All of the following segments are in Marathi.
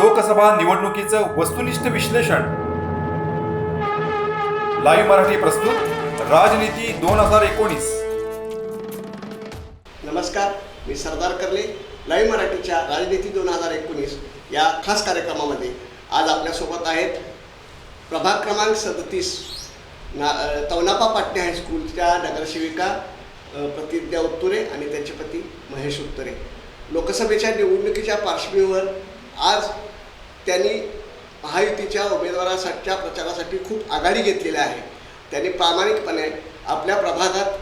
लोकसभा निवडणुकीचं वस्तुनिष्ठ विश्लेषण. लाईव्ह मराठी प्रस्तुत राजनीती दोन हजार एकोणीस. नमस्कार मी सरदार कर्ले लाईव्ह मराठीच्या राजनीती दोन हजार एकोणीस या खास कार्यक्रमामध्ये आज आपल्यासोबत आहेत प्रभाग क्रमांक सदतीस ना तवनापा पाटणे हायस्कूलच्या नगरसेविका प्रतिज्ञा उत्तुरे आणि त्यांचे पती महेश उत्तरे. लोकसभेच्या निवडणुकीच्या पार्श्वभूमीवर आज त्यांनी महायुतीच्या उमेदवारासाठीच्या प्रचारासाठी खूप आघाडी घेतलेली आहे. त्यांनी प्रामाणिकपणे आपल्या प्रभागात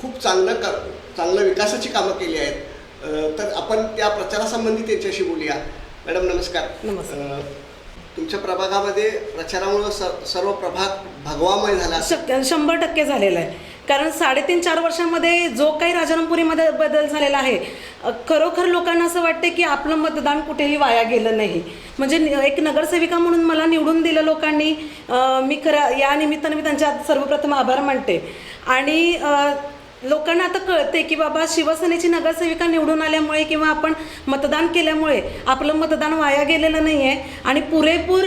खूप चांगलं कर चांगलं विकासाची कामं केली आहेत. तर आपण त्या प्रचारासंबंधी त्यांच्याशी बोलूया. मॅडम नमस्कार. नमस्कार. तुमच्या प्रभागामध्ये प्रचारामुळं स सर्व प्रभाग भगवामय झाला. शक्य शंभर टक्के झालेला आहे. कारण साडेतीन चार वर्षामध्ये जो काही राजारामपुरीमध्ये बदल झालेला आहे खरोखर लोकांना असं वाटते की आपलं मतदान कुठेही वाया गेलं नाही. म्हणजे एक नगरसेविका म्हणून मला निवडून दिलं लोकांनी. मी खरं या निमित्तानं मी त्यांच्या सर्वप्रथम आभार मानते. आणि लोकांना आता कळते की बाबा शिवसेनेची नगरसेविका निवडून आल्यामुळे किंवा आपण मतदान केल्यामुळे आपलं मतदान वाया गेलेलं नाही आहे आणि पुरेपूर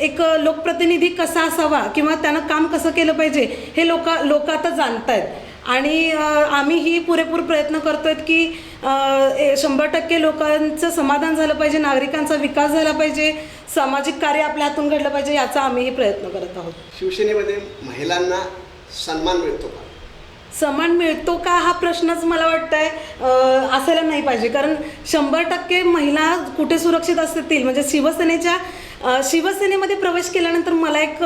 एक लोकप्रतिनिधी कसा असावा किंवा त्यानं काम कसं केलं पाहिजे हे लोक लोक आता जाणत आहेत आणि अ, आम्हीही पुरेपूर प्रयत्न करतो आहेत की शंभर टक्के लोकांचं समाधान झालं पाहिजे नागरिकांचा विकास झाला पाहिजे सामाजिक कार्य आपल्या हातून घडलं पाहिजे याचा आम्हीही प्रयत्न करत आहोत. शिवसेनेमध्ये महिलांना सन्मान मिळतो का? सन्मान मिळतो का? हा प्रश्नच मला वाटतंय अं, असायला नाही पाहिजे. कारण शंभर टक्के महिला कुठे सुरक्षित असतील? म्हणजे शिवसेनेच्या शिवसेनेमध्ये प्रवेश केल्यानंतर मला एक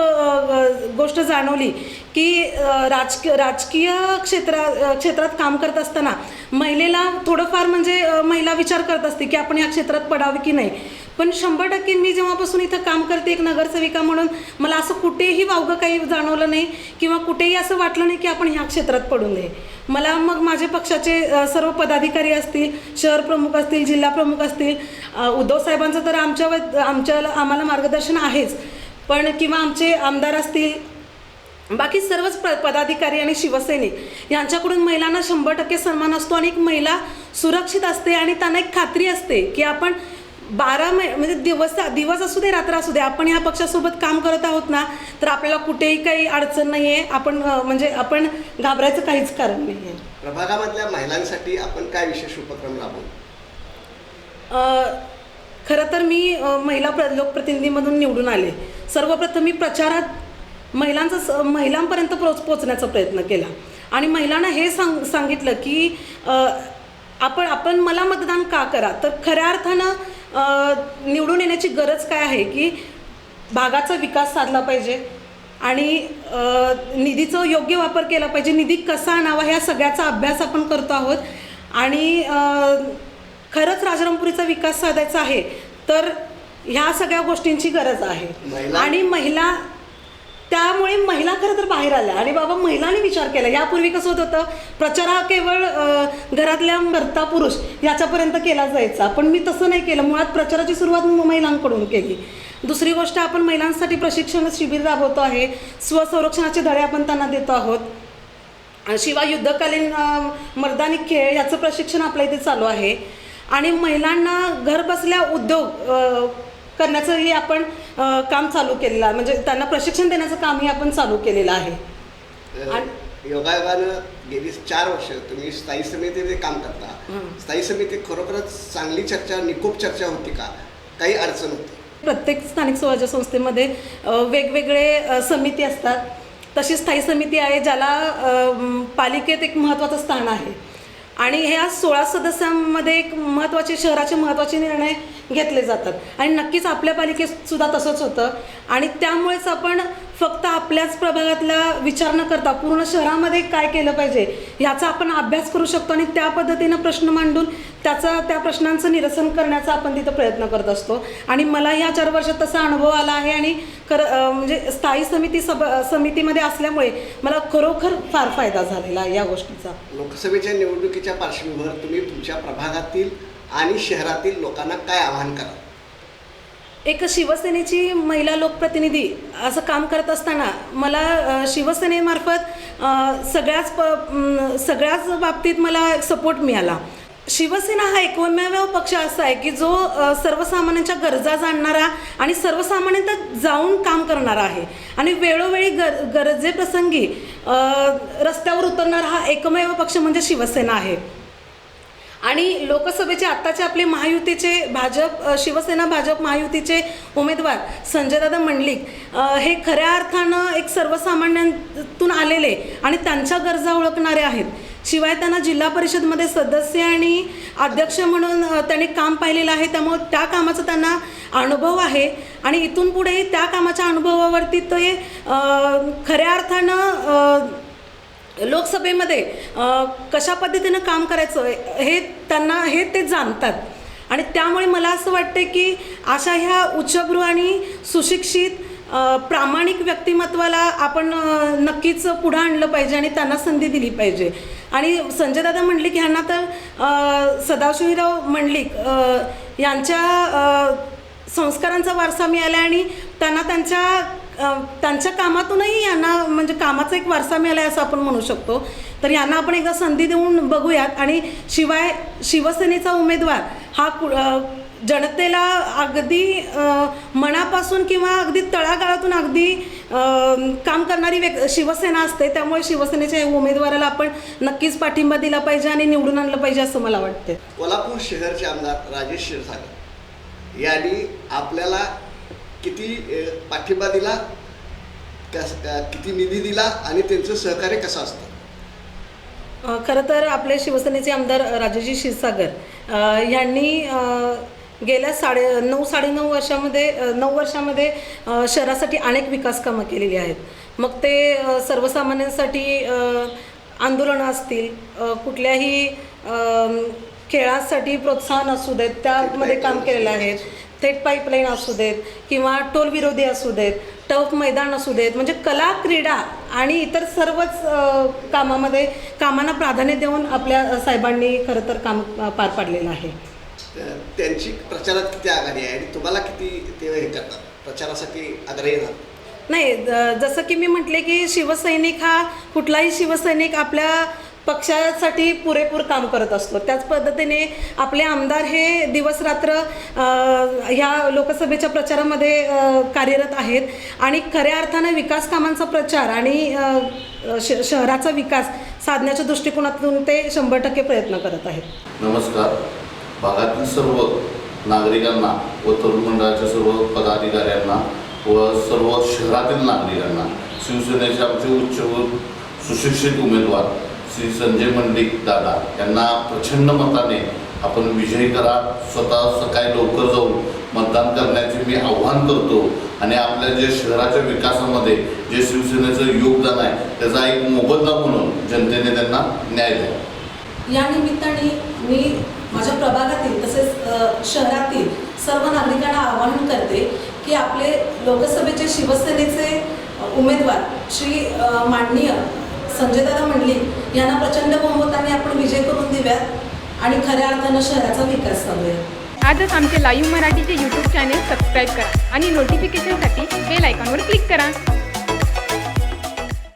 गोष्ट जाणवली की राजकीय राजकीय क्षेत्रा क्षेत्रात काम करत असताना महिलेला थोडंफार म्हणजे महिला विचार करत असते की आपण या क्षेत्रात पडावे की नाही. पण शंभर टक्के मी जेव्हापासून इथं काम करते एक नगरसेविका म्हणून मला असं कुठेही वावगं काही जाणवलं नाही किंवा कुठेही असं वाटलं नाही की आपण ह्या क्षेत्रात पडू नये मला मग माझे पक्षाचे सर्व पदाधिकारी असतील शहर प्रमुख असतील जिल्हा प्रमुख असतील उद्धव साहेबांचं तर आमच्या व- आमच्या आम्हाला मार्गदर्शन आहेच. पण किंवा आमचे आमदार असतील बाकी सर्वच प पदाधिकारी आणि शिवसैनिक यांच्याकडून महिलांना शंभर टक्के सन्मान असतो आणि एक महिला सुरक्षित असते आणि त्यांना एक खात्री असते की आपण बारा मै म्हणजे दिवस दिवस असू दे रात्र असू दे आपण ह्या पक्षासोबत काम करत आहोत ना तर आपल्याला कुठेही काही अडचण नाही आहे आपण म्हणजे आपण घाबरायचं काहीच कारण नाही आहे प्रभागामधल्या महिलांसाठी आपण काय विशेष उपक्रम राबवू? खरं तर मी महिला प्र लोकप्रतिनिधीमधून निवडून आले. सर्वप्रथम मी प्रचारात महिलांचा महिलांपर्यंत पोच पोचण्याचा प्रयत्न केला. आणि महिलांना हे सांग सांगितलं की आपण आपण मला मतदान का करा? तर खऱ्या अर्थानं निवडून येण्याची गरज काय आहे की भागाचा विकास साधला पाहिजे आणि निधीचा योग्य वापर केला पाहिजे निधी कसा आणावा ह्या सगळ्याचा अभ्यास आपण करतो आहोत. आणि खरंच राजारामपुरीचा विकास साधायचा आहे तर ह्या सगळ्या गोष्टींची गरज आहे. आणि महिला त्यामुळे महिला खरं तर बाहेर आल्या. आणि बाबा महिलांनी विचार केला. यापूर्वी कसं होत होतं? प्रचार हा केवळ घरातल्या कर्ता पुरुष याच्यापर्यंत केला जायचा. पण मी तसं नाही केलं. मुळात प्रचाराची सुरुवात महिलांकडून केली. दुसरी गोष्ट आपण महिलांसाठी प्रशिक्षण शिबिर राबवतो आहे. स्वसंरक्षणाचे धडे आपण त्यांना देतो आहोत. शिवाय युद्धकालीन मर्दानी खेळ याचं प्रशिक्षण आपल्या इथे चालू आहे. आणि महिलांना घर बसल्या उद्योग करण्याचंही आपण अ, काम चालू केलेलं आहे. म्हणजे त्यांना प्रशिक्षण देण्याचं कामही आपण चालू केलेलं आहे. योगायोगानं गेली चार वर्ष तुम्ही स्थायी समितीमध्ये काम करता. हं. स्थायी समितीत खरोखरच चांगली चर्चा निकोप चर्चा होती का? काही अडचण होती? प्रत्येक स्थानिक स्वराज्य संस्थेमध्ये अ, वेगवेगळे अ, समिती असतात. तशी स्थायी समिती आहे ज्याला अ, म, पालिकेत एक महत्त्वाचं स्थान आहे. आणि ह्या सोळा सदस्यांमध्ये एक महत्त्वाचे शहराचे महत्त्वाचे निर्णय घेतले जातात. आणि नक्कीच आपल्या पालिकेत सुद्धा तसंच होतं. आणि त्यामुळेच आपण फक्त आपल्याच प्रभागातला विचार न करता पूर्ण शहरामध्ये काय केलं पाहिजे ह्याचा आपण अभ्यास करू शकतो आणि त्या पद्धतीनं प्रश्न मांडून त्याचा त्या प्रश्नांचं निरसन करण्याचा आपण तिथं प्रयत्न करत असतो. आणि मला ह्या चार वर्षात तसा अनुभव आला आहे आणि खरं म्हणजे स्थायी समिती सब समितीमध्ये असल्यामुळे मला खरोखर फार फायदा झालेला आहे या गोष्टीचा. लोकसभेच्या निवडणुकीच्या पार्श्वभूमीवर तुम्ही तुमच्या प्रभागातील आणि शहरातील लोकांना काय आवाहन करा एक शिवसेनेची महिला लोकप्रतिनिधी असं काम करत असताना मला शिवसेनेमार्फत सगळ्याच प सगळ्याच बाबतीत मला सपोर्ट मिळाला. शिवसेना हा एकमेव पक्ष असा आहे की जो सर्वसामान्यांच्या गरजा जाणणारा आणि सर्वसामान्यांत जाऊन काम करणारा आहे. आणि वेळोवेळी गर गरजेप्रसंगी रस्त्यावर उतरणारा हा एकमेव पक्ष म्हणजे शिवसेना आहे. आणि लोकसभेचे आत्ताचे आपले महायुतीचे भाजप शिवसेना भाजप महायुतीचे उमेदवार संजयदादा मंडलिक हे खऱ्या अर्थानं एक सर्वसामान्यांतून आलेले आणि त्यांच्या गरजा ओळखणारे आहेत. शिवाय त्यांना जिल्हा परिषदमध्ये सदस्य आणि अध्यक्ष म्हणून त्यांनी काम पाहिलेलं आहे त्यामुळे त्या कामाचा त्यांना अनुभव आहे. आणि इथून पुढे त्या कामाच्या अनुभवावरती ते खऱ्या अर्थानं लोकसभेमध्ये कशा पद्धतीनं काम करायचं हे त्यांना हे ते जाणतात. आणि त्यामुळे मला असं वाटते की अशा ह्या उच्चभ्रू आणि सुशिक्षित प्रामाणिक व्यक्तिमत्वाला आपण नक्कीच पुढं आणलं पाहिजे आणि त्यांना संधी दिली पाहिजे. आणि संजयदादा मंडलिक ह्यांना तर सदाशिवराव मंडलिक यांच्या संस्कारांचा वारसा मिळाला आणि त्यांना त्यांच्या त्यांच्या कामातूनही यांना म्हणजे कामाचा एक वारसा मिळाला आहे असं आपण म्हणू शकतो. तर यांना आपण एकदा संधी देऊन बघूयात. आणि शिवाय शिवसेनेचा उमेदवार हा कु- जनतेला अगदी मनापासून किंवा अगदी तळागाळातून अगदी काम करणारी व्यक् शिवसेना असते. त्यामुळे शिवसेनेच्या उमेदवाराला आपण नक्कीच पाठिंबा दिला पाहिजे आणि निवडून आणलं पाहिजे असं मला वाटतं कोल्हापूर शहरचे आमदार राजेश क्षीरसागर यांनी आपल्याला किती पाठिंबा दिला कस किती निधी दिला आणि त्यांचं सहकार्य कसं असतं? खरं तर आपले शिवसेनेचे आमदार राजाजी क्षीरसागर यांनी गेल्या साडे नऊ साडेनऊ वर्षामध्ये नऊ वर्षामध्ये शहरासाठी अनेक विकास कामं केलेली आहेत. मग ते सर्वसामान्यांसाठी आंदोलनं असतील कुठल्याही खेळासाठी प्रोत्साहन असू देत त्यामध्ये काम केलेलं आहे. थेट पाईपलाईन असू देत किंवा टोल विरोधी असू देत टफ मैदान असू देत म्हणजे कला क्रीडा आणि इतर सर्वच कामामध्ये कामांना प्राधान्य देऊन आपल्या साहेबांनी खरं तर काम पार पाडलेलं आहे. त्यांची प्रचारात किती आघाडी आहे आणि तुम्हाला किती ते हे करतात? प्रचारासाठी आग्रही राहतात? नाही जसं की मी म्हटले की शिवसैनिक हा कुठलाही शिवसैनिक आपल्या पक्षासाठी पुरेपूर काम करत असतो. त्याच पद्धतीने आपले आमदार हे दिवसरात्र रात्र ह्या लोकसभेच्या प्रचारामध्ये कार्यरत आहेत. आणि खऱ्या अर्थानं विकास कामांचा प्रचार आणि श शहराचा विकास साधण्याच्या दृष्टिकोनातून ते शंभर टक्के प्रयत्न करत आहेत. नमस्कार. भागातील सर्व नागरिकांना व तरुण मंडळाच्या सर्व पदाधिकाऱ्यांना व सर्व शहरातील नागरिकांना शिवसेनेचे आमचे उच्च व सुशिक्षित उमेदवार श्री संजय मंडिक दादा यांना प्रचंड मताने आपण विजयी करा स्वतः सकाळी लवकर जाऊन मतदान करण्याचे मी आव्हान करतो. आणि आपल्या जे शहराच्या विकासामध्ये जे शिवसेनेचं योगदान आहे त्याचा एक मोबदला म्हणून जनतेने त्यांना न्याय द्यावा. या निमित्ताने मी माझ्या प्रभागातील तसेच शहरातील सर्व नागरिकांना आवाहन करते की आपले लोकसभेचे शिवसेनेचे उमेदवार श्री माननीय संजयदादा म्हणली यांना प्रचंड बहुमताने आपण विजय करून देऊयात आणि खऱ्या अर्थानं शहराचा विकास करूया आजच आमचे लाईव्ह मराठीचे यूट्यूब चॅनेल सबस्क्राईब करा आणि नोटिफिकेशनसाठी बेल आयकॉनवर क्लिक करा.